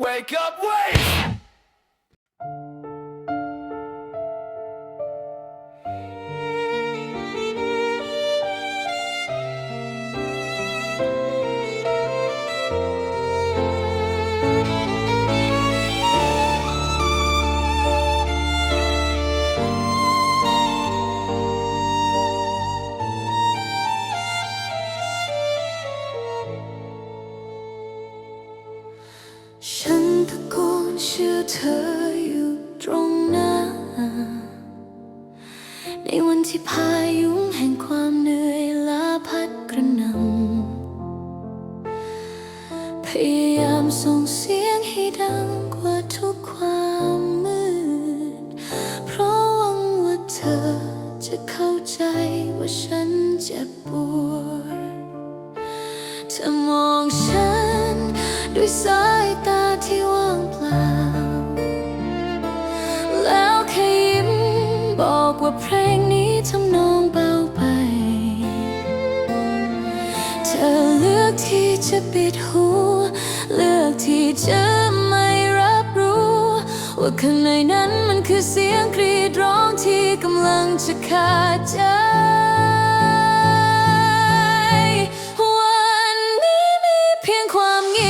Wake up, wait! เธออยู่ตรงหน้า ในวันที่พายุแห่งความเหนื่อยล้าพัดกระหน่ำพยายามส่งเสียงให้ดังกว่าทุกความมืด เพราะหวังว่าเธอจะเข้าใจว่าฉันเจ็บปวดเธอมองฉันด้วยสายตาที่ว่างเปล่า ว่าเพลงนี้ทำนองเบาไป เธอเลือกที่จะปิดหู เลือกที่จะไม่รับรู้ ว่าข้างในนั้นมันคือเสียงกรีดร้องที่กำลังจะขาดใจวันนี้มีเพียงความเงียบ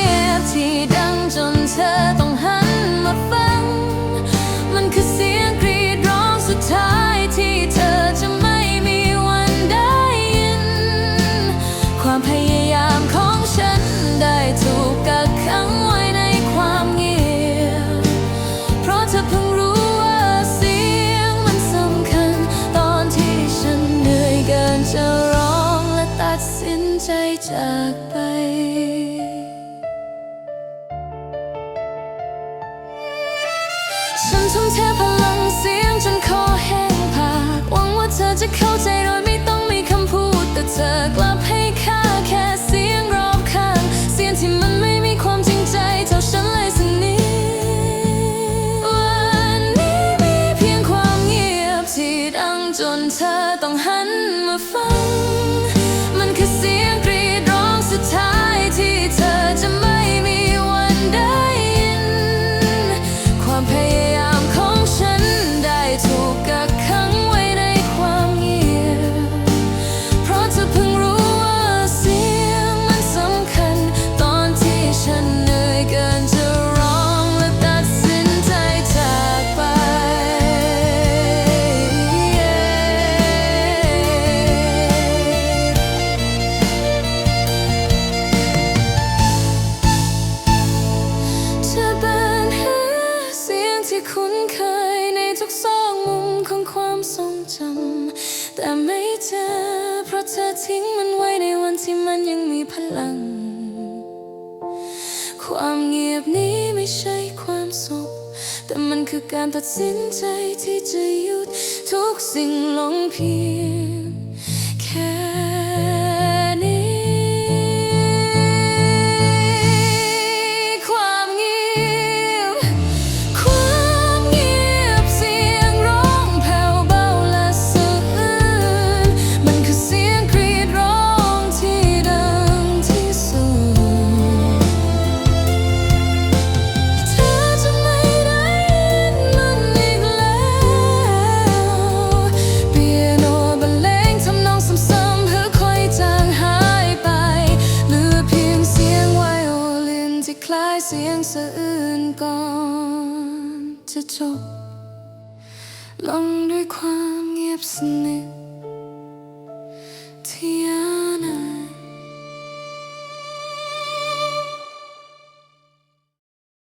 จากไป ฉันทุ่มเทพลัง จำแต่ไม่เจอ เพราะเธอทิ้งมันไว้ในวันที่มันยังมีพลัง ความเงียบนี้ไม่ใช่ความสุข แต่มันคือการตัดสินใจที่จะหยุดทุกสิ่งลงเพียง สียงสะอื้นก่อนจะ